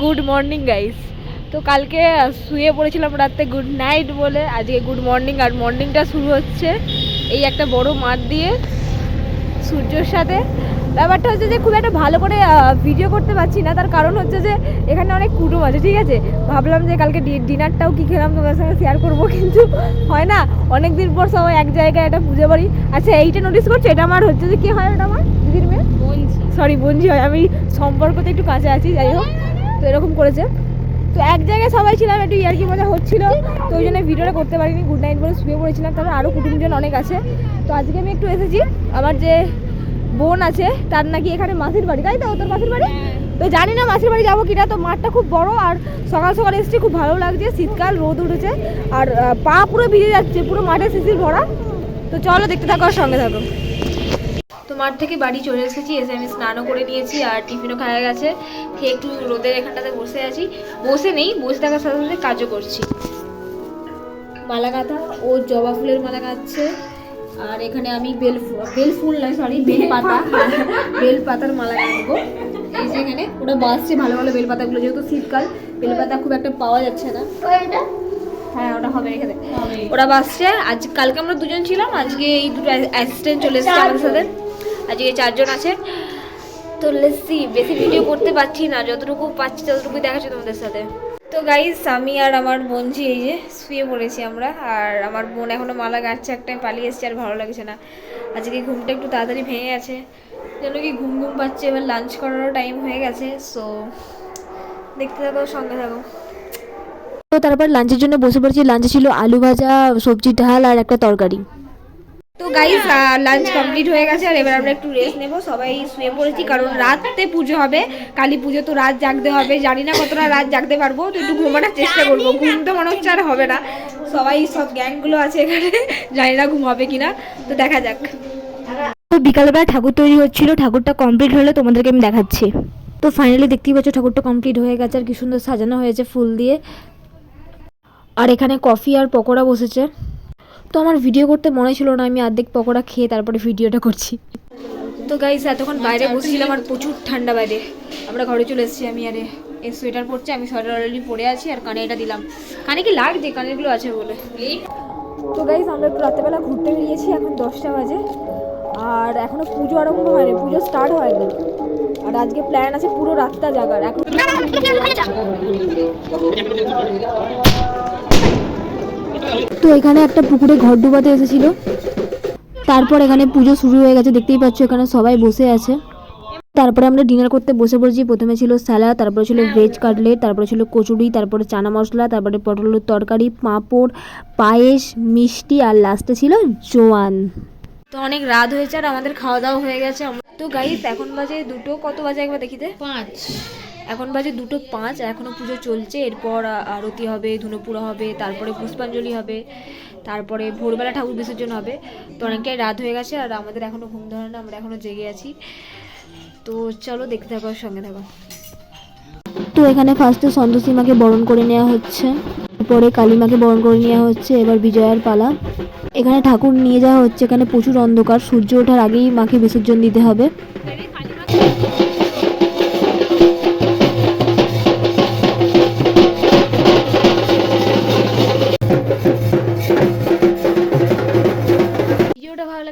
Good morning guys তো কালকে শুয়ে পড়েছিলাম রাতে গুড নাইট বলে আজকে গুড মর্নিং। আর মর্নিংটা শুরু হচ্ছে এই একটা বড় মাঠ দিয়ে সূর্যর সাথে। ব্যাপারটা হচ্ছে যে খুব একটা ভালো করে ভিডিও করতে পারছি না। তার কারণ হচ্ছে যে এখানে অনেক কুটুম আছে ঠিক আছে? ভাবলাম যে কালকে ডিনারটাও কি খেলাম তোমার সঙ্গে শেয়ার করব কিন্তু হয় না। অনেক দিন পর সবাই এক জায়গায় একটা পুজো বাড়ি। আচ্ছা এইটা নোটিস করছ? এটা আমার হচ্ছে যে কী হয় ওটা আমার? দিদির মেয়ে? সরি বঞ্জি হয়। আমি সম্পর্কতে একটু কাছে আছি যাই হোক। তো এরকম করেছে। তো এক জায়গায় সবাই ছিলাম, একটু ইয়ার্কি মজা হচ্ছিল, তো ওই জন্য ভিডিওটা করতে পারিনি। গুড নাইট বলে শুয়ে পড়েছিলাম, তারপর আরও কুটুমজন অনেক আছে। তো আজকে আমি একটু এসেছি, আমার যে বোন আছে, তার নাকি এখানে মাসির বাড়ি। তাই তো? তোর মাসির বাড়ি? তো জানি না মাসির বাড়ি যাব কিনা, তো মাঠটা খুব বড়, আর সকাল সকাল এসেছি, খুব ভালো লাগছে, শীতকাল, রোদ উঠেছে, আর পা পুরো ভিজে যাচ্ছে, পুরো মাঠে শিশির ভরা। তো চলো দেখতে থাকো আর সঙ্গে থাকো। মাঠ থেকে বাড়ি চলে এসেছি এসে আমি স্নানও করে নিয়েছি আর টিফিনও খাওয়া গেছে। খেয়ে একটু রোদের এখানটাতে বসে আছি। বসে নেই বসে থাকার সাথে সাথে কাজও করছি। মালা গাঁথা ও জবা ফুলের মালা গাঁথছে আর এখানে আমি বেল বেল ফুল নয় সরি বেল পাতা। বেল পাতার মালা গাঁথবো এই যে এখানে ওটা বাসছে ভালো ভালো বেল পাতাগুলো যেহেতু শীতকাল বেল পাতা খুব একটা পাওয়া যাচ্ছে না। হ্যাঁ ওটা হবে এখানে। ওরা বাসছে আজ কালকে আমরা দুজন ছিলাম আজকে এই দুটো অ্যাসিস্ট্যান্ট চলে এসেছে আমাদের সাথে। আজকে চারজন আছে তো লেসি বেশি ভিডিও করতে পারছি না, যতটুকু পাচ্ছি ততটুকু দেখাচ্ছি তোমাদের সাথে। তো গাইস আমি আর আমার বোনজি এই যে শুয়ে পড়েছি আমরা, আর আমার বোন এখনও মালা গাচ্ছে একটা পালিয়ে এসছে আর ভালো লাগছে না। আজকে ঘুমটা একটু তাড়াতাড়ি ভেঙে গেছে। যেন কি ঘুম ঘুম পাচ্ছে, এবার লাঞ্চ করারও টাইম হয়ে গেছে সো দেখতে থাকো, সঙ্গে থাকো। তো তারপর লাঞ্চের জন্য বসে পড়েছি লাঞ্চে ছিল আলু ভাজা, সবজি, ডাল আর একটা তরকারি। তো গাইস লাঞ্চ কমপ্লিট হয়ে গেছে আর এবার আমরা একটু রেস্ট নেব। সবাই শুয়ে পড়েছি, কারণ রাতে পুজো হবে। কালী পুজো তো রাত জাগতে হবে। জানি না কতটা রাত জাগতে পারব, তো একটু ঘুমানোর চেষ্টা করব। ঘুম তো মনে হচ্ছে আর হবে না। সবাই সব গ্যাংগুলো আছে এখানে। জানি না ঘুম হবে কিনা, তো দেখা যাক। তো বিকালবেলা ঠাকুর তৈরি হচ্ছিল, ঠাকুরটা কমপ্লিট হলে, তোমাদেরকে আমি দেখাচ্ছি। তো ফাইনালি দেখতেই পাচ্ছ, ঠাকুরটা কমপ্লিট হয়ে গেছে আর কি সুন্দর সাজানো হয়েছে ফুল দিয়ে। আর এখানে কফি আর পকোড়া বসেছে। তো আমার ভিডিও করতে মনে ছিল না আমি অর্ধেক পকোড়া খেয়ে তারপরে ভিডিওটা করছি। তো গাইস এতক্ষণ বাইরে বসেছিলাম আর প্রচুর ঠান্ডা বাইরে। আমরা ঘরে চলে এসেছি আমি আরে এই সোয়েটার পরছে আমি সোয়েটার অলরেডি পরে আছি আর কানে এটা দিলাম। কানে কি লাগছে? কানেরগুলো আছে বলে। তো গাইস আমরা একটু রাত্রেবেলা ঘুরতে বেরিয়েছি এখন দশটা বাজে। আর এখনও পুজো আরম্ভ হয়নি পুজো স্টার্ট হয়নি। আর আজকে প্ল্যান আছে পুরো রাতটা জাগার। এখন তো এখানে একটা পুকুরে ঘর ডুবাতে এসেছিল। তারপর এখানে পুজো শুরু হয়ে গেছে, দেখতেই পাচ্ছ এখানে সবাই বসে আছে। তারপরে আমরা ডিনার করতে বসে পড়েছি, প্রথমে ছিল স্যালাড তারপরে ছিল ভেজ কাটলেট তারপরে ছিল কচুরি, তারপরে চানা মশলা, তারপরে পটলের তরকারি, পাঁপড়, পায়েস, মিষ্টি, আর লাস্টে ছিল জোয়ান। তো অনেক রাত হয়েছে আর আমাদের খাওয়া দাওয়া হয়ে গেছে। তো গাইস এখন বাজে দুটো, কত বাজে একবার দেখিতে পাঁচ। এখন বাজে দুটো পাঁচ এখনও পুজো চলছে। এরপর আরতি হবে ধুনোপুরা হবে, তারপরে পুষ্পাঞ্জলি হবে, তারপরে ভোরবেলা ঠাকুর বিসর্জন হবে। তো অনেকটাই রাত হয়ে গেছে আর আমাদের এখনও ঘুম ধরে না, আমরা এখনও জেগে আছি। তো চলো দেখতে থাকো, সঙ্গে থাকো। তো এখানে ফার্স্টে সন্তোষী মাকে বরণ করে নেওয়া হচ্ছে। পরে কালীমাকে বরণ করে নেওয়া হচ্ছে, এবার বিজয়ার পালা। এখানে ঠাকুর নিয়ে যাওয়া হচ্ছে, এখানে প্রচুর অন্ধকার, সূর্য ওঠার আগেই মাকে বিসর্জন দিতে হবে।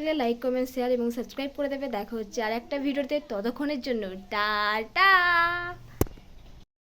লাগলে লাইক কমেন্ট শেয়ার এবং সাবস্ক্রাইব করে দেবে। দেখা হচ্ছে আর একটা ভিডিওতে। ততক্ষণের জন্য, টাটা!